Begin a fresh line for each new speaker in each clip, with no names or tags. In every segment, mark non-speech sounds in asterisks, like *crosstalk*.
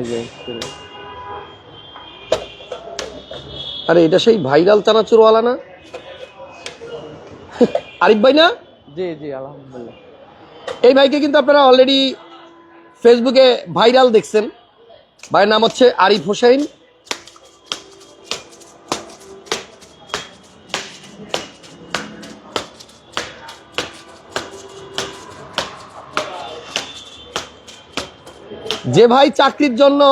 এই যে
আরে এটা সেই ভাইরাল চানাচুরওয়ালা না? আরিফ ভাই না?
জি জি আলহামদুলিল্লাহ।
এই ভাইকে কিন্তু আপনারা অলরেডি ফেসবুকে ভাইরাল দেখছেন। ভাইয়ের নাম হচ্ছে আরিফ হোসেন যে ভাই চাকরির জন্য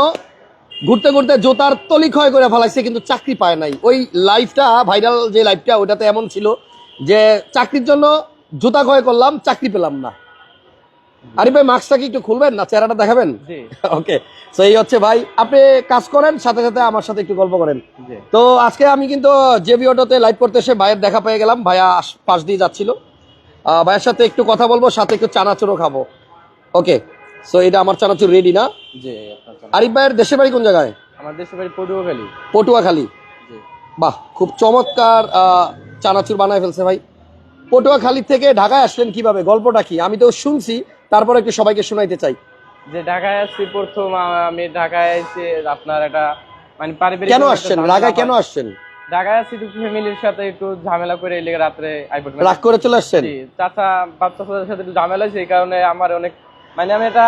ঘুরতে ঘুরতে জোতার তলি ক্ষয় করে ফেলাইছে কিন্তু চাকরি পায় নাই। ওই লাইফটা ভাইরাল যে লাইফটা ওটাতে এমন ছিল যে চাকরির জন্য জুতা ক্ষয় করলাম চাকরি পেলাম না। আরে ভাই মাস্কটা কি একটু খুলবেন না? চেহারাটা দেখাবেন? ওকে তো *laughs* এই হচ্ছে ভাই আপনি কাজ করেন সাথে সাথে আমার সাথে একটু গল্প করেন। তো আজকে আমি কিন্তু জেবি অটোতে লাইভ করতে এসে ভাইয়ের দেখা পেয়ে গেলাম ভাইয়া পাশ দিয়ে যাচ্ছিল। ভাইয়ের সাথে একটু কথা বলব সাথে একটু চানাচুরও খাব। ওকে সো এটা আমার চানাচুর রেডি না?
জি
আরিফ ভাইয়ের দেশের বাড়ি কোন জায়গায়?
আমার দেশের বাড়ি পটুয়াখালী।
পটুয়াখালী। বাহ খুব চমৎকার চানাচুর বানায় ফেলছে ভাই। পটুয়াখালী থেকে ঢাকায় আসলেন কীভাবে? গল্পটা কি? আমি তো শুনছি তারপর একটু সবাইকে শোনাইতে চাই।
যে ঢাকায় আসছি প্রথম আমি ঢাকায় এসে আপনার একটা মানে পারিবারিক
কেন আসছেন? ঢাকায় কেন আসছেন?
ঢাকায় আসছি একটু ফ্যামিলির সাথে একটু ঝামেলা করে লেগে রাত্রে আইপড
রাগ করে চলে আসছেন?
চাচা বাচ্চা চাচাদের সাথে একটু ঝামেলা এই কারণে আমার অনেক মানে আমি এটা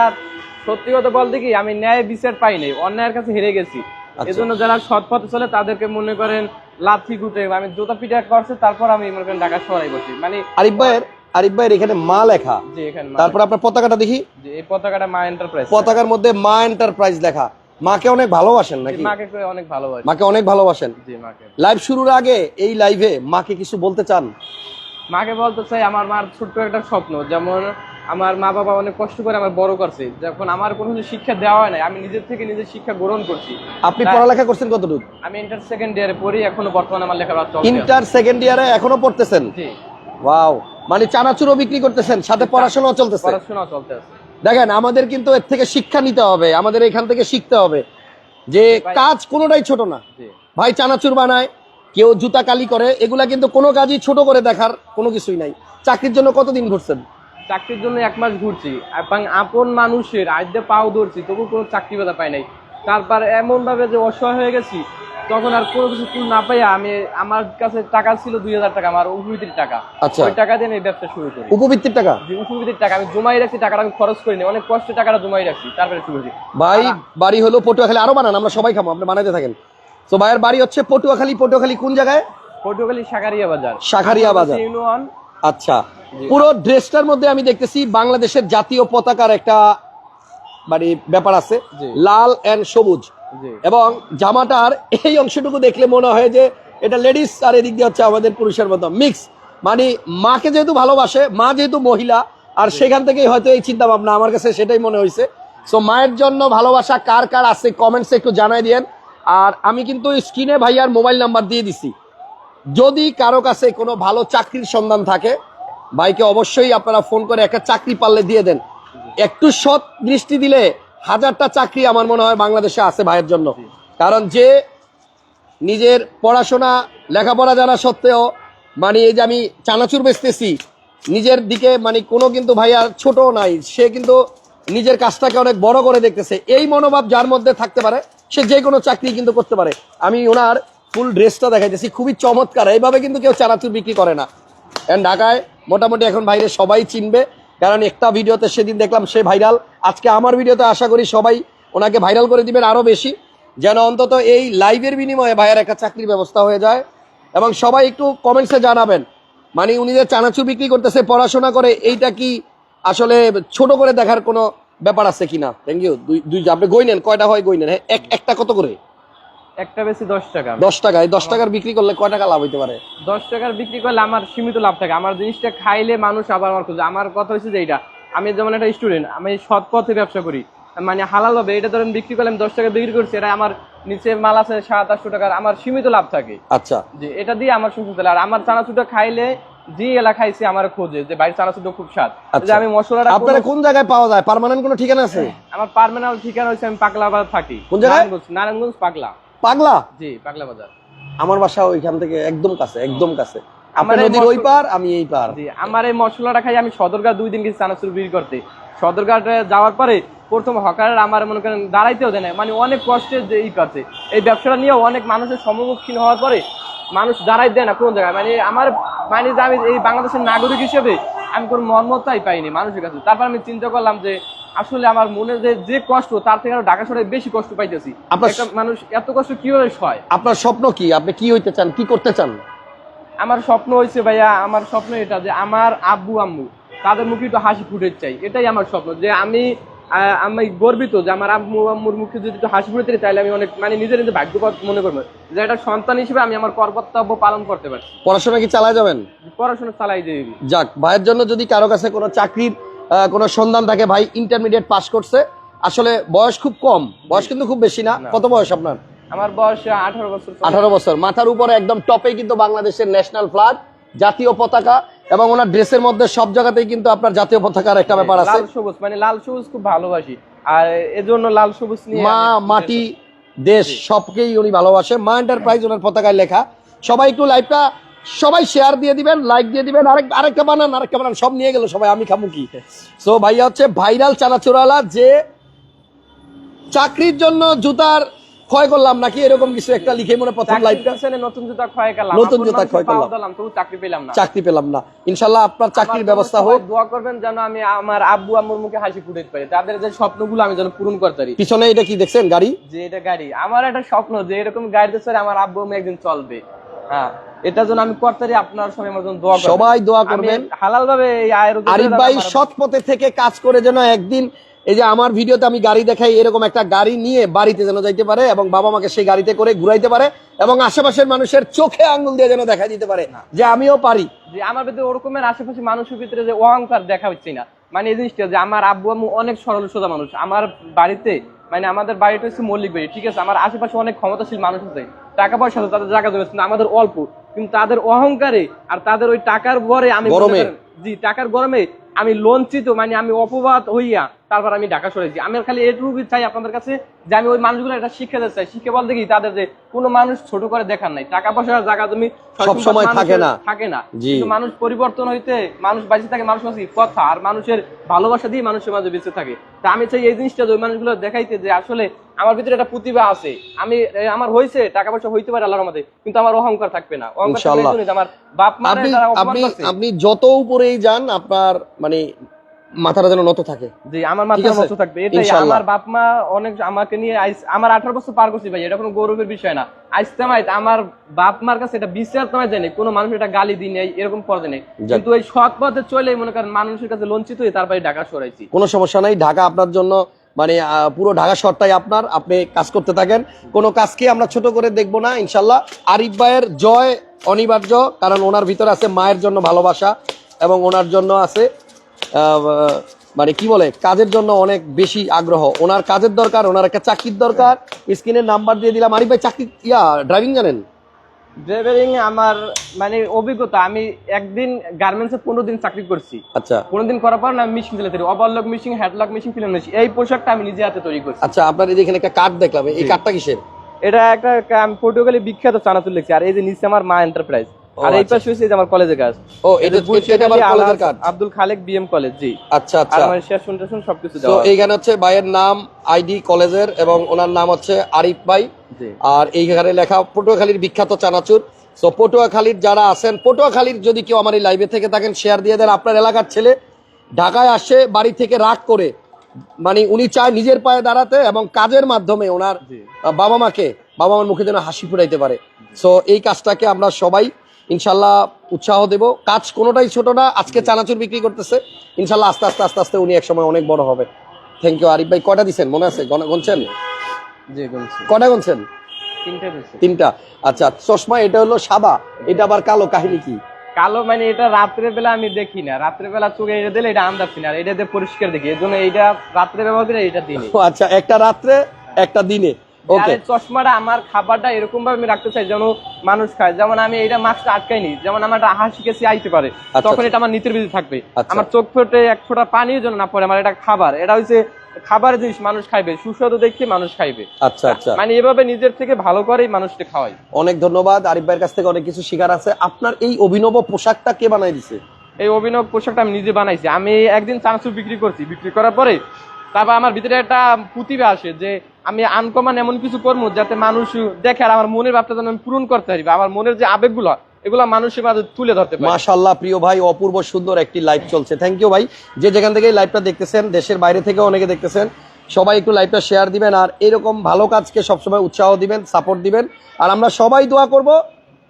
সত্যি কথা বলতে কি আমি ন্যায় বিচার পাই নাই অন্যায়ের কাছে হেরে গেছি।
আচ্ছা।
এজন্য যারা সৎ পথে চলে তাদেরকে মনে করেন লাথি গুটে আমি জুতা পিটা করছে তারপর আমি মনে করেন ঢাকা শহরে বসি। মানে
আরিফ ভাইয়ের আরিফ ভাইয়ের এখানে মা লেখা।
এখানে
তারপর আপনার পতাকাটা দেখি।
যে এই পতাকাটা মা এন্টারপ্রাইজ
পতাকার মধ্যে মা এন্টারপ্রাইজ লেখা। মাকে অনেক ভালোবাসেন নাকি?
মাকে অনেক ভালোবাসি।
মাকে অনেক ভালোবাসেন।
জি মাকে।
লাইভ শুরুর আগে এই লাইভে মাকে কিছু বলতে চান?
মাকে বলতে চাই আমার মার ছোট্ট একটা স্বপ্ন। যেমন আমার মা বাবা অনেক কষ্ট করে আমার বড় করছে। যখন আমার কোনো কিছু শিক্ষা দেওয়া হয় নাই আমি নিজের থেকে নিজের শিক্ষা গ্রহণ করছি।
আপনি পড়ালেখা করছেন কতটুকু
আমি ইন্টার সেকেন্ড ইয়ারে পড়ি এখনও বর্তমানে আমার লেখাপড়া চলছে।
ইন্টার সেকেন্ড ইয়ারে এখনও পড়তেছেন?
জি।
ওয়াও মানে চানাচুরও বিক্রি করতেছেন সাথে পড়াশোনাও চলতেছে।
পড়াশোনা চলতেছে।
দেখেন আমাদের কিন্তু এর থেকে শিক্ষা নিতে হবে আমাদের এখান থেকে শিখতে হবে। যে কাজ কোনোটাই ছোট না। ভাই চানাচুর বানায় কেউ জুতা কালি করে এগুলা কিন্তু কোনো কাজই ছোট করে দেখার কোনো কিছুই নাই। চাকরির জন্য কতদিন ঘুরছেন?
চাকরির জন্য এক মাস ঘুরছি। এবং আপন মানুষের আজকে পাও ধরছি তবু কোনো চাকরি বাধা পাই নাই। তারপর এমন ভাবে যে অসহায় হয়ে গেছি তখন আর কোনো কিছু কুল না পাইয়া আমি আমার কাছে টাকা ছিল দুই হাজার টাকা আমার উপবৃত্তির টাকা।
আচ্ছা।
ওই টাকা দিয়ে আমি ব্যবসা শুরু করি।
উপবৃত্তির টাকা?
যে উপবৃত্তির টাকা। আমি জমাই রাখছি টাকাটা আমি খরচ করিনি। অনেক কষ্টে টাকাটা জমাই রাখছি তারপরে শুরু করি।
ভাই বাড়ি হলো পটুয়াখালী আরও বানান আমরা সবাই খাব আপনি বানাইতে থাকেন। তো ভাইয়ের বাড়ি হচ্ছে পটুয়াখালী পটুয়াখালী কোন জায়গায়?
পটুয়াখালী সাকারিয়া বাজার।
শাখারিয়া বাজার। আচ্ছা পুরো ড্রেসটার মধ্যে আমি দেখতেছি বাংলাদেশের জাতীয় পতাকার একটা মানে ব্যাপার আছে। লাল এন্ড সবুজ। এবং জামাটার এই অংশটুকু দেখলে মনে হয় যে এটা লেডিস আর এদিক দিয়ে হচ্ছে আমাদের পুরুষের মতো। মিক্স মানে মাকে যেহেতু ভালোবাসে মা যেহেতু মহিলা আর সেখান থেকেই হয়তো এই চিন্তা ভাবনা আমার কাছে সেটাই মনে হয়েছে। সো মায়ের জন্য ভালোবাসা কার কার আছে কমেন্টসে একটু জানাই দিয়েন। আর আমি কিন্তু স্ক্রিনে ভাইয়ার মোবাইল নাম্বার দিয়ে দিছি। যদি কারও কাছে কোনো ভালো চাকরির সন্ধান থাকে, ভাইকে অবশ্যই আপনারা ফোন করে একটা চাকরি পারলে দিয়ে দেন। একটু সৎ দৃষ্টি দিলে হাজারটা চাকরি আমার মনে হয় বাংলাদেশে আছে ভাইয়ের জন্য। কারণ যে নিজের পড়াশোনা, লেখাপড়া জানা সত্ত্বেও মানে এই যে আমি চানাচুর বেচতেছি, নিজের দিকে মানে কোনো কিন্তু ভাইয়া ছোট নাই, সে কিন্তু নিজের কাজটাকে অনেক বড় করে দেখতেছে। এই মনোভাব যার মধ্যে থাকতে পারে সে যে কোনো চাকরি কিন্তু করতে পারে। আমি ওনার ফুল ড্রেসটা দেখাইতেছি, খুবই চমৎকার। এইভাবে কিন্তু কেউ চানাচুর বিক্রি করে না। এন্ড ঢাকায় মোটামুটি এখন ভাইরে সবাই চিনবে, কারণ একটা ভিডিওতে সেদিন দেখলাম সে ভাইরাল আজকে আমার ভিডিওতে আশা করি সবাই ওনাকে ভাইরাল করে দিবেন আরও বেশি, যেন অন্তত এই লাইভের বিনিময়ে ভাইয়ের একটা চাকরির ব্যবস্থা হয়ে যায়। এবং সবাই একটু কমেন্টসে জানাবেন মানে উনি যে চানাচুর বিক্রি করতেছে, পড়াশোনা করে, এইটা কি আসলে ছোট করে দেখার কোনো ব্যাপার আছে কিনা? থ্যাংক ইউ দুই দুই আপনি গইনেন কয়টা হয় গইনেন হ্যাঁ এক একটা কত করে?
একটা বেশি দশ টাকা।
দশ টাকা এই দশ টাকার বিক্রি করলে কয় টাকা লাভ হইতে পারে?
দশ টাকার বিক্রি করলে আমার সীমিত লাভ থাকে। আমার জিনিসটা খাইলে মানুষ আবার আমার খুঁজে। আমার কথা হচ্ছে যে এইটা। আমি যেমন একটা স্টুডেন্ট আমি সৎ পথে ব্যবসা করি। মানে হালাল হবে। এটা ধরেন বিক্রি করলে আমি দশ টাকা বিক্রি করছি এটা আমার নিচে মাল আছে সাত আটশো টাকার আমার সীমিত লাভ থাকে।
আচ্ছা।
যে এটা দিয়ে আমার চলে আর আমার চানাচুটা খাইলে যে এলা খাইছে আমার খোঁজে যে বাড়ির খুব স্বাদ।
আচ্ছা।
যে আমি মশলাটা
আপনারা কোন জায়গায় পাওয়া যায়? পার্মানেন্ট কোনো ঠিকানা আছে?
আমার পার্মানেন্ট ঠিকানা হচ্ছে আমি থাকি।
কোন জায়গায়?
নারায়ণগঞ্জ পাগলা।
পাগলা?
জি পাগলা বাজার।
আমার বাসা ওইখান থেকে একদম কাছে একদম কাছে।
আমার
নদীর ওই পার আমি এই পার।
জি আমার এই মশলাটা খাই আমি সদরগা দুই দিন গেছি চানাচুর বিক্রি করতে। সদরঘাটে যাওয়ার পরে প্রথম হকারের আমার মনে করেন দাঁড়াইতেও দেয় না মানে অনেক কষ্টের যে ই করছে। এই ব্যবসাটা নিয়েও অনেক মানুষের সম্মুখীন হওয়ার পরে মানুষ দাঁড়াই দেয় না কোন জায়গায়। মানে আমার মানে যে আমি এই বাংলাদেশের নাগরিক হিসেবে আমি কোনো মর্মতাই পাইনি মানুষের কাছে। তারপর আমি চিন্তা করলাম যে আসলে আমার মনে যে যে কষ্ট তার থেকে আরও ঢাকা শহরে বেশি কষ্ট পাইতেছি। একটা মানুষ এত কষ্ট কীভাবে হয়
আপনার স্বপ্ন কি? আপনি কি হইতে চান? কি করতে চান?
আমার স্বপ্ন হয়েছে ভাইয়া আমার স্বপ্ন এটা যে আমার আব্বু আম্মু তাদের মুখে একটু হাসি ফুটে চাই। এটাই আমার স্বপ্ন যে আমি আমি গর্বিত যে আমার আম্মু আম্মুর মুখে যদি একটু হাসি ফুটে তাহলে আমি অনেক মানে নিজের নিজে ভাগ্যপথ মনে করব। যে একটা সন্তান হিসেবে আমি আমার কর্তব্য পালন করতে পারছি।
পড়াশোনা কি চালায় যাবেন?
পড়াশোনা চালাই দিয়ে
যাক ভাইয়ের জন্য যদি কারও কাছে কোনো চাকরির কোনো সন্ধান থাকে ভাই ইন্টারমিডিয়েট পাস করছে আসলে বয়স খুব কম। বয়স কিন্তু খুব বেশি না। কত বয়স আপনার?
আমার বয়স আঠারো বছর।
আঠারো বছর। মাথার উপরে একদম টপে কিন্তু বাংলাদেশের ন্যাশনাল ফ্ল্যাগ জাতীয় পতাকা এবং ওনার ড্রেসের মধ্যে সব জায়গাতেই কিন্তু আপনার জাতীয় পতাকার একটা ব্যাপার আছে।
লাল সবুজ মানে লাল সবুজ খুব ভালোবাসি। আর এজন্য লাল সবুজ নিয়ে
মা মাটি দেশ সবকেই উনি ভালোবাসে। মা এন্টারপ্রাইজ ওনার পতাকায় লেখা। সবাই একটু লাইভটা সবাই শেয়ার দিয়ে দিবেন লাইক দিয়ে দিবেন আরেক আরেকটা বানান আরেকটা বানান সব নিয়ে গেল সবাই আমি খামু কি? সো ভাইয়া হচ্ছে ভাইরাল চানাচুরালা যে চাকরির জন্য জুতার ক্ষয় করলাম নাকি? এরকম কিছু একটা লিখে মনে প্রথম লাইভটা
নতুন জুতা ক্ষয় করলাম।
নতুন জুতা ক্ষয় করলাম।
তবু চাকরি পেলাম না।
চাকরি পেলাম না। ইনশাল্লাহ আপনার চাকরির ব্যবস্থা
জন্য
হোক।
দোয়া করবেন যেন আমি আমার আব্বু আম্মুর মুখে হাসি ফুটাইতে পারি তাদের যে স্বপ্নগুলো আমি যেন পূরণ করতে পারি।
পিছনে এটা কি দেখছেন গাড়ি?
যে এটা গাড়ি। আমার একটা স্বপ্ন যে এরকম গাড়িতে চড়ে আমার আব্বু আম্মু একদিন চলবে। হ্যাঁ এটা যেন আমি করতে পারি আপনার সবাই আমার জন্য দোয়া
সবাই দোয়া করবেন।
হালাল ভাবে এই আয়ের
আরিফ ভাই সৎ পথে থেকে কাজ করে যেন একদিন এই যে আমার ভিডিওতে আমি গাড়ি দেখাই এরকম একটা গাড়ি নিয়ে বাড়িতে যেন যাইতে পারে এবং বাবা মাকে সেই গাড়িতে করে ঘুরাইতে পারে এবং আশেপাশের মানুষের চোখে আঙ্গুল দিয়ে যেন দেখা দিতে পারে যে আমিও পারি।
যে আমার ভিতরে ওরকমের আশেপাশে মানুষের ভিতরে যে অহংকার দেখা হচ্ছে না। মানে এই জিনিসটা যে আমার আব্বু আম্মু অনেক সরল সোজা মানুষ। আমার বাড়িতে মানে আমাদের বাড়িটা হচ্ছে মল্লিক বাড়ি ঠিক আছে? আমার আশেপাশে অনেক ক্ষমতাশীল মানুষ আছে। টাকা পয়সা আছে তাদের জায়গা জমি আছে, আমাদের অল্প। কিন্তু তাদের অহংকারে আর তাদের ওই টাকার ভরে আমি
গরমে।
জি টাকার গরমে আমি লঞ্চিত মানে আমি অপবাদ হইয়া তারপর আমি ঢাকা সরেছি আমি খালি এটুকু চাই আপনাদের কাছে যে আমি ওই মানুষগুলো একটা শিক্ষা দিতে চাই। শিক্ষা বলতে কি? তাদের যে কোনো মানুষ ছোট করে দেখার নাই। টাকা পয়সা জায়গা তুমি
সব সময় থাকে না।
থাকে না। কিন্তু মানুষ পরিবর্তন হইতে মানুষ বাঁচে থাকে মানুষ মাঝে কথা। আর মানুষের ভালোবাসা দিয়ে মানুষের মাঝে বেঁচে থাকে। তা আমি চাই এই জিনিসটা ওই মানুষগুলো দেখাইতে যে আসলে আমার ভিতরে একটা প্রতিভা আছে। আমি আমার হয়েছে টাকা পয়সা হইতে পারে আল্লাহর মধ্যে কিন্তু আমার অহংকার থাকবে না। অহংকার আমার বাপ মা
আপনি আপনি আপনি যত উপরেই যান আপনার মানে মাথাটা যেন নত থাকে।
জি আমার
আছে?
মতো থাকবে এটাই। আমার বাপ মা অনেক আমাকে নিয়ে আমার আঠারো বছর পার করছি ভাই এটা কোনো গৌরবের বিষয় না। আজ আমার বাপ মার কাছে এটা বিচার জানি কোনো মানুষ এটা গালি দিই নেই এরকম পর্যায়ে নেই। কিন্তু এই সৎ পথে চলে মনে করেন মানুষের কাছে লঞ্চিত হয়ে তারপরে ঢাকা সরাইছি।
কোনো সমস্যা নাই ঢাকা আপনার জন্য মানে পুরো ঢাকা শহরটাই আপনার, আপনি কাজ করতে থাকেন। কোনো কাজকে আমরা ছোট করে দেখব না, ইনশাল্লাহ। আরিফ ভাইয়ের জয় অনিবার্য, কারণ ওনার ভিতরে আছে মায়ের জন্য ভালোবাসা এবং ওনার জন্য আছে মানে কি বলে, কাজের জন্য অনেক বেশি আগ্রহ। ওনার কাজের দরকার, ওনার একটা চাকরির দরকার। স্ক্রিনের নাম্বার দিয়ে দিলাম। আরিফ ভাই, চাকরি, ইয়া ড্রাইভিং জানেন?
ড্রাইভারিং আমার মানে অভিজ্ঞতা আমি একদিন গার্মেন্টসে পনেরো দিন চাকরি করছি।
আচ্ছা।
পনেরো দিন করার পর না মিশিং ফেলে ওভারলক মিশিং হ্যাডলক মিশিং ফিলে মেশিন এই পোশাকটা আমি নিজে হাতে তৈরি করছি।
আচ্ছা আপনার এই এখানে একটা কার্ড দেখলাম এই। কার্ডটা কিসের?
এটা একটা আমি পর্তুগালি বিখ্যাত চানাচুর লিখছি। আর এই যে নিচে আমার মা এন্টারপ্রাইজ আর এই
আচ্ছা।
পাশে হচ্ছে আমার কলেজের কাজ
ও এটা এটা আবার কলেজের card
Abdul Khalek BM college জি।
আচ্ছা আচ্ছা।
আমার শেষ শুনতে শুন সবকিছু
তো
দেওয়া। আছে।
এইখানে হচ্ছে ভাইয়ের নাম আইডি কলেজের এবং ওনার নাম হচ্ছে আরিফ ভাই। আর এইখানে লেখা পটুয়াখালীর বিখ্যাত চানাচুর। তো পটুয়াখালীর যারা আছেন পটুয়াখালীর যদি কেউ আমার এই লাইভে থেকে থাকেন শেয়ার দিয়ে দেন। আপনার এলাকার ছেলে ঢাকায় আসে বাড়ি থেকে রাগ করে মানে উনি চায় নিজের পায়ে দাঁড়াতে এবং কাজের মাধ্যমে ওনার বাবা মাকে বাবা মার মুখে যেন হাসি ফুটাইতে পারে। সো এই কাজটাকে আমরা সবাই ইনশাল্লাহ উৎসাহ দেব। কাজ কোনোটাই ছোট না আজকে চানাচুর বিক্রি করতেছে। ইনশাল্লাহ আস্তে আস্তে আস্তে আস্তে উনি একসময় অনেক বড় হবে। থ্যাংক ইউ আরিফ ভাই। কয়টা দিচ্ছেন মনে আছে? গণ- গুনছেন? কয়টা গুনছেন?
তিনটা
আচ্ছা চশমা এটা হলো এটা আবার কালো কাহিনী কি?
কালো মানে এটা রাত্রে বেলা আমি দেখি না। রাত্রে বেলা চোখে এটা দিলে এটা আন্দাজ না এটা দিয়ে পরিষ্কার দেখি এই জন্য এইটা রাত্রে ব্যবহার করে এটা দিনে।
আচ্ছা একটা রাত্রে একটা দিনে। ওকে
চশমাটা আমার খাবারটা এরকম ভাবে আমি রাখতে চাই যেন মানুষ খায়। যেমন আমি এটা মাস্কটা আটকাইনি যেমন আমার একটা হাসি কেসি আইতে পারে
আচ্ছা,
তখন
আচ্ছা।
এটা আমার নিতের ভিতরে থাকবে।
আচ্ছা।
আমার চোখ ফোটে এক ফোঁটা পানিও যেন না পড়ে আমার এটা খাবার। এটা হচ্ছে খাবারের জিনিস মানুষ খাইবে সুস্বাদু দেখে মানুষ খাইবে।
আচ্ছা আচ্ছা।
মানে এভাবে নিজের থেকে ভালো করেই মানুষকে খাওয়াই।
অনেক ধন্যবাদ। আরিফ ভাইয়ের কাছ থেকে অনেক কিছু শিকার আছে। আপনার এই অভিনব পোশাকটা কে বানাই দিছে?
এই অভিনব পোশাকটা আমি নিজে বানাইছি। আমি একদিন চানাচুর বিক্রি করছি। বিক্রি করার পরে তারপর আমার ভিতরে একটা প্রতিভা আসে যে আমি আনকমান এমন কিছু করব যাতে মানুষ দেখে আর আমার মনের ভাবটা যেন আমি পূরণ করতে পারি আমার মনের যে আবেগগুলো এগুলো মানুষের মাঝে তুলে ধরতে
মাশাল্লাহ প্রিয় ভাই, অপূর্ব সুন্দর একটি লাইভ চলছে। থ্যাংক ইউ ভাই। যে যেখান থেকে লাইভটা দেখতেছেন, দেশের বাইরে থেকে অনেকে দেখতেছেন, সবাই একটু লাইভটা শেয়ার দিবেন আর এরকম ভালো কাজকে সবসময় উৎসাহ দিবেন সাপোর্ট দিবেন। আর আমরা সবাই দোয়া করব,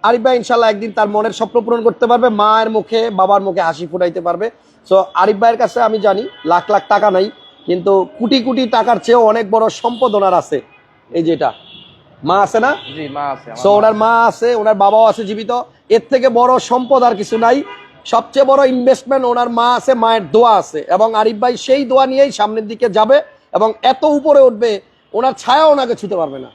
আরিফ ভাই ইনশাল্লাহ একদিন তার মনের স্বপ্ন পূরণ করতে পারবে, মায়ের মুখে, বাবার মুখে হাসি ফুটাইতে পারবে। সো আরিফ ভাইয়ের কাছে আমি জানি, লাখ লাখ টাকা নাই, কিন্তু কোটি কোটি টাকার চেয়েও অনেক বড় সম্পদ ওনার আছে। এই যেটা মা আছে না?
জি মা আছে
সো ওনার মা আছে ওনার বাবাও আছে জীবিত। এর থেকে বড় সম্পদ আর কিছু নাই। সবচেয়ে বড় ইনভেস্টমেন্ট ওনার মা আছে মায়ের দোয়া আছে। এবং আরিফ ভাই সেই দোয়া নিয়েই সামনের দিকে যাবে এবং এত উপরে উঠবে ওনার ছায়া ওনাকে ছুতে পারবে না।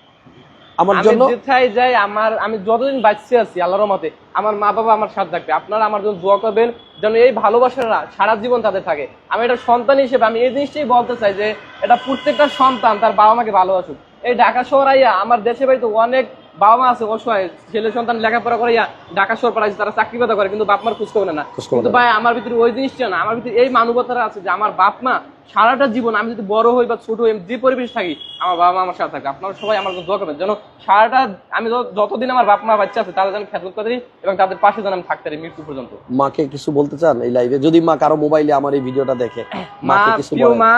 আমার জন্য
যেথায় যাই আমার আমি যতদিন বাঁচতে আছি আল্লাহর মতে আমার মা বাবা আমার সাথে থাকবে। আপনারা আমার জন্য দোয়া করবেন যেন এই ভালোবাসাটা সারা জীবন তাদের থাকে। আমি একটা সন্তান হিসেবে আমি এই জিনিসটাই বলতে চাই যে এটা প্রত্যেকটা সন্তান তার বাবা মাকে ভালোবাসুক। এই ঢাকা শহর আইয়া আমার দেশে ভাই তো অনেক বাবা মা আছে অসহায় ছেলে সন্তান লেখাপড়া করাইয়া ঢাকা শহর পাঠাইছে তারা চাকরি বাদা করে কিন্তু বাপ মার খোঁজ খবর না। কিন্তু ভাই আমার ভিতরে ওই জিনিসটা না আমার ভিতরে এই মানবতাটা আছে যে আমার বাপ মা সারাটা জীবন আমি যদি বড় হই বা ছোট হই যে পরিবেশ থাকি আমার বাবা মা আমার সাথে থাকে আপনারা সবাই আমার দোয়া করবেন যেন সারাটা আমি যতদিন আমার বাপ মা বাচ্চা আছে তারা যেন খেয়াল করতে পারি এবং তাদের পাশে যেন আমি থাকতে পারি মৃত্যু পর্যন্ত।
মাকে কিছু বলতে চান এই লাইভে যদি মা কারও মোবাইলে আমার এই ভিডিওটা দেখে
মা
কিছু
প্রিয় মা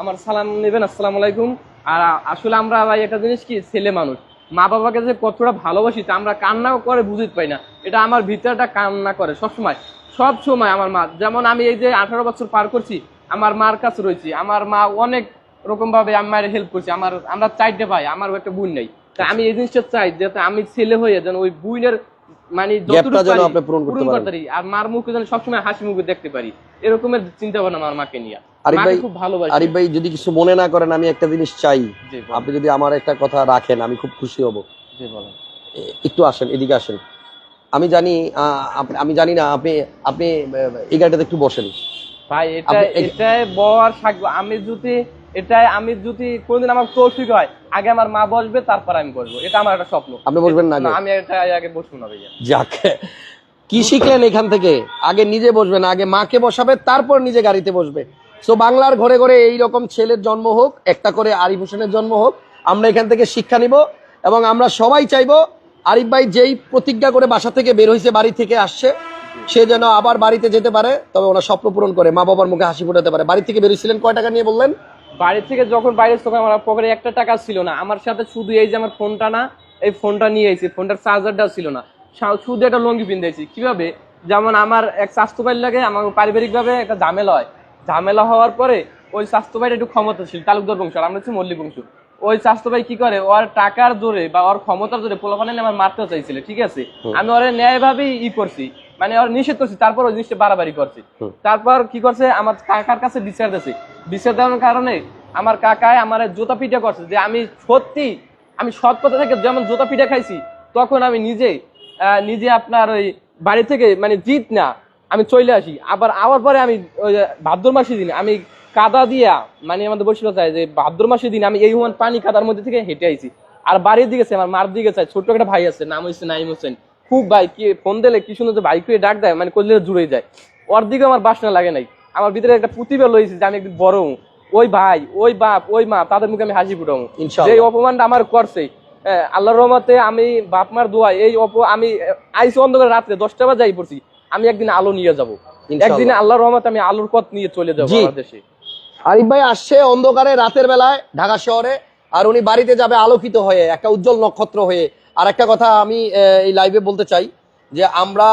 আমার সালাম নেবেন আসসালামু আলাইকুম। আর আসলে আমরা ভাই একটা জিনিস কি, ছেলে মানুষ। মা বাবাকে যে কতটা ভালোবাসি তা আমরা কান্না করে বুঝতে পাই না। এটা আমার ভিতরটা কান্না করে সবসময়। সব সময় আমার মা যেমন আমি এই যে আঠারো বছর পার করছি, আমার মার কাছে রয়েছি। আমার মা অনেক রকম ভাবে আমার হেল্প করছে। আমার আমরা চারটে ভাই আমার একটা বোন নেই। তা আমি এই জিনিসটা চাই, যাতে আমি ছেলে হয়ে যেন ওই বোনের মানে
যেন আপনি পূরণ করতে পারেন।
আর মার মুখে যেন সবসময় হাসি মুখে দেখতে পারি। এরকমের চিন্তা ভাবনা আমার মাকে নিয়ে।
আরিফ ভাই
খুব ভালোবাসি।
আরিফ ভাই যদি কিছু মনে না করেন আমি একটা জিনিস চাই। আপনি যদি আমার একটা কথা রাখেন আমি খুব খুশি হব।
জি বলেন।
একটু আসেন এদিকে আসেন। আমি জানি আমি জানি না আপনি আপনি এই গাড়িটাতে একটু বসেন।
ভাই এটা এটাই বর থাকব আমি যদি এটাই আমি যদি কোনদিন আমার তৌফিক হয় আগে আমার মা বসবে তারপর আমি বসবো। এটা আমার একটা স্বপ্ন।
আপনি বসবেন না
না আমি এটা আগে বসবো না ভাইয়া।
যাক। কি শিখলেন এখান থেকে? আগে নিজে বসবেন আগে মাকে বসাবে তারপর নিজে গাড়িতে বসবে। সো বাংলার ঘরে ঘরে এই রকম ছেলের জন্ম হোক একটা করে আরিফ হোসেনের জন্ম হোক আমরা এখান থেকে শিক্ষা নিব এবং আমরা সবাই চাইব আরিফ ভাই যেই প্রতিজ্ঞা করে বাসা থেকে বের হয়েছে বাড়ি থেকে আসছে সে যেন আবার বাড়িতে যেতে পারে তবে ওনার স্বপ্ন পূরণ করে মা বাবার মুখে হাসি ফোটাতে পারে। বাড়ি থেকে বেরিয়েছিলেন কয় টাকা নিয়ে বললেন?
বাড়ি থেকে যখন বাইরে তখন আমার পকেটে একটা টাকা ছিল না। আমার সাথে শুধু এই যে আমার ফোনটা না এই ফোনটা নিয়ে এসেছি ফোনটার চার্জারটাও ছিল না। শুধু একটা লঙ্গি পিন্দেছি কীভাবে? যেমন আমার এক স্বাস্থ্য ভাই লাগে আমার পারিবারিকভাবে একটা ঝামেলা হয়। ঝামেলা হওয়ার পরে ওই স্বাস্থ্য ভাইটা একটু ক্ষমতাশীল তালুকদার বংশ আর আমরা হচ্ছে মল্লিক বংশ। ওই স্বাস্থ্য ভাই কি করে? ওর টাকার জোরে বা ওর ক্ষমতার জোরে পোলাপানে আমার মারতে চাইছিল ঠিক আছে? আমি ওরে ন্যায় ভাবেই ই করছি। মানে ওর নিষেধ করছি তারপর ওই জিনিসটা বাড়াবাড়ি করছি। তারপর কি করছে আমার কাকার কাছে বিচার দিয়েছে। বিচার দেওয়ার কারণে আমার কাকায় আমার জুতা পিঠা করছে যে আমি সত্যি আমি সৎ পথে থেকে যেমন জুতা পিঠা খাইছি তখন আমি নিজে নিজে আপনার ওই বাড়ি থেকে মানে জিত না আমি চলে আসি। আবার আবার পরে আমি ওই ভাদ্র মাসের দিন আমি কাদা দিয়া মানে আমাদের বসে চাই যে ভাদ্র মাসের দিন আমি এই হুমান পানি কাদার মধ্যে থেকে হেঁটে আইছি। আর বাড়ির দিকে আমার মার দিকে চাই ছোট্ট একটা ভাই আছে নাম হচ্ছে নাইম হোসেন। খুব ভাই কি ফোন দিলে কি সুন্দর যে ভাই করে ডাক দেয় মানে করলে জুড়ে যায় ওর দিকে আমার বাসনা লাগে নাই আমার ভিতরে একটা প্রতিভা লইছে যে আমি একদিন বড়। ওই ভাই ওই বাপ ওই মা তাদের মুখে আমি হাসি
ইনশাআল্লাহ।
যে অপমানটা আমার করছে আল্লাহর রহমতে আমি বাপ মার দোয়া এই অপ আমি আইসি অন্ধকার রাত্রে দশটা বাজে যাই পড়ছি আমি একদিন আলো নিয়ে যাব। একদিন আল্লাহর রহমতে আমি আলোর পথ নিয়ে চলে যাব। আমার দেশে
আরিফ ভাই আসছে অন্ধকারে রাতের বেলায় ঢাকা শহরে আর উনি বাড়িতে যাবে আলোকিত হয়ে একটা উজ্জ্বল নক্ষত্র হয়ে আর একটা কথা আমি এই লাইভে বলতে চাই যে আমরা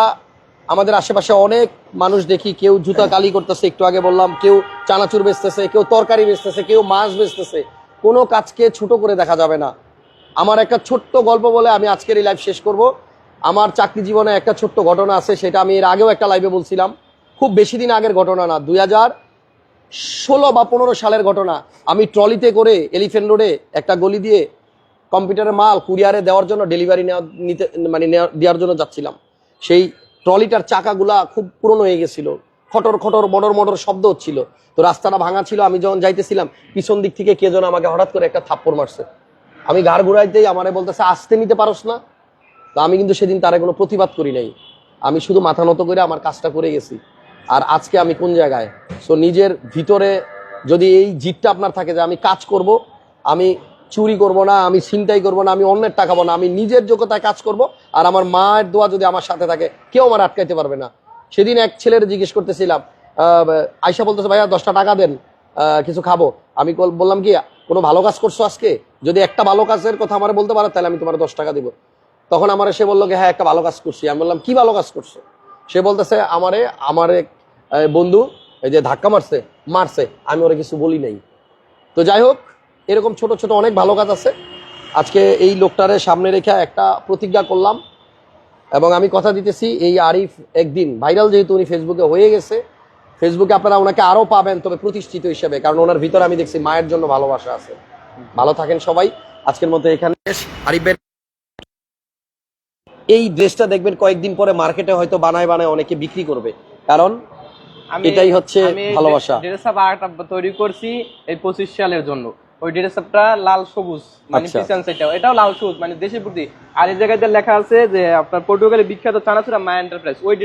আমাদের আশেপাশে অনেক মানুষ দেখি, কেউ জুতা কালি করতেছে, একটু আগে বললাম, কেউ চানাচুর বেচতেছে, কেউ তরকারি বেচতেছে, কেউ মাছ বেচতেছে। কোনো কাজকে ছোট করে দেখা যাবে না। আমার একটা ছোট্ট গল্প বলে আমি আজকের এই লাইভ শেষ করব। আমার চাকরি জীবনে একটা ছোট্ট ঘটনা আছে, সেটা আমি এর আগেও একটা লাইভে বলছিলাম। খুব বেশি দিন আগের ঘটনা না, দুই হাজার ষোলো বা পনেরো সালের ঘটনা। আমি ট্রলিতে করে এলিফেন্ট রোডে একটা গলি দিয়ে কম্পিউটারের মাল কুরিয়ারে দেওয়ার জন্য ডেলিভারি নেওয়া, নিতে মানে দেওয়ার জন্য যাচ্ছিলাম। সেই ট্রলিটার চাকাগুলা খুব পুরনো হয়ে গেছিল। খটর খটর, মটর মটর শব্দ হচ্ছিল। তো রাস্তাটা ভাঙা ছিল, আমি যখন যাইতেছিলাম, পিছন দিক থেকে কে যেন আমাকে হঠাৎ করে একটা থাপ্পড় মারছে। আমি ঘাড় ঘুরাইতেই আমারে বলতেছে, আসতে নিতে পারোস না। তো আমি কিন্তু সেদিন তারে কোনো প্রতিবাদ করি নাই। আমি শুধু মাথা নত করে আমার কাজটা করে গেছি। আর আজকে আমি কোন জায়গায়? সো নিজের ভিতরে যদি এই জিতটা আপনার থাকে যে আমি কাজ করব, আমি চুরি করব না, আমি ছিনতাই করব না, আমি অন্যের টাকা খাব না, আমি নিজের যোগ্যতায় কাজ করব আর আমার মায়ের দোয়া যদি আমার সাথে থাকে, কেউ আমার আটকাইতে পারবে না। সেদিন এক ছেলের জিজ্ঞেস করতেছিলাম আয়সা বলতেছে, ভাইয়া, দশটা টাকা দেন কিছু খাব। আমি বললাম কি, কোনো ভালো কাজ করছ আজকে? যদি একটা ভালো কাজের কথা আমার বলতে পারো, তাহলে আমি তোমার দশ টাকা দিব। তখন আমার সে বলল কি হ্যাঁ একটা ভালো কাজ করছি। আমি বললাম, কি ভালো কাজ করছ? সে বলতেছে, আমারে, আমার এক বন্ধু, এই যে ধাক্কা মারছে মারছে, আমি ওরা কিছু বলি নাই। তো যাই হোক এরকম ছোট ছোট অনেক ভালো কাজ আছে আজকে এই লোকটারে সামনে রেখে একটা প্রতিজ্ঞা করলাম এবং আমি কথা দিতেছি এই আরিফ একদিন ভাইরাল যেহেতু উনি ফেসবুকে হয়ে গেছে ফেসবুকে আপনারা ওনাকে আরও পাবেন তবে প্রতিষ্ঠিত হিসেবে কারণ ওনার ভিতরে আমি দেখছি মায়ের জন্য ভালোবাসা আছে ভালো থাকেন সবাই আজকের মতো এখানে শেষ। আরিফ ভাই এই ড্রেসটা দেখবেন কয়েকদিন পরে মার্কেটে হয়তো বানায় বানায় অনেকে বিক্রি করবে কারণ এটাই হচ্ছে ভালোবাসা।
তৈরি করছি এই পঁচিশ সালের জন্য ওই লাল সবুজ মানে
আচ্ছা।
পিছন সাইডটা এটাও লাল সবুজ মানে প্রতি আর এই জায়গাতে লেখা আছে যে আপনার পর্তুগালের বিখ্যাত চানাচুরা মা এন্টারপ্রাইজ ওই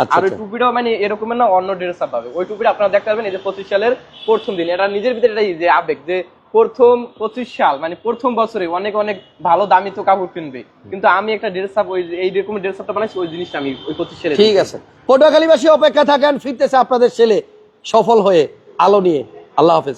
আচ্ছা,
আর ওই
আচ্ছা।
টুপিটাও মানে এরকমের না অন্য পাবে। ওই টুপিটা আপনারা দেখতে পারবেন এই যে পঁচিশ সালের প্রথম দিন। এটা নিজের ভিতরে এটাই যে আবেগ যে প্রথম পঁচিশ সাল মানে প্রথম বছরে অনেক অনেক ভালো দামি তো কাপড় কিনবে। কিন্তু আমি একটা ড্রেস আপ ওই এই রকম ড্রেস আপটা বানাইছি ওই জিনিসটা আমি ওই পঁচিশ সালে
ঠিক আছে। পটুয়াখালীবাসী অপেক্ষা থাকেন ফিরতেছে আপনাদের ছেলে সফল হয়ে আলো নিয়ে। আল্লাহ হাফেজ।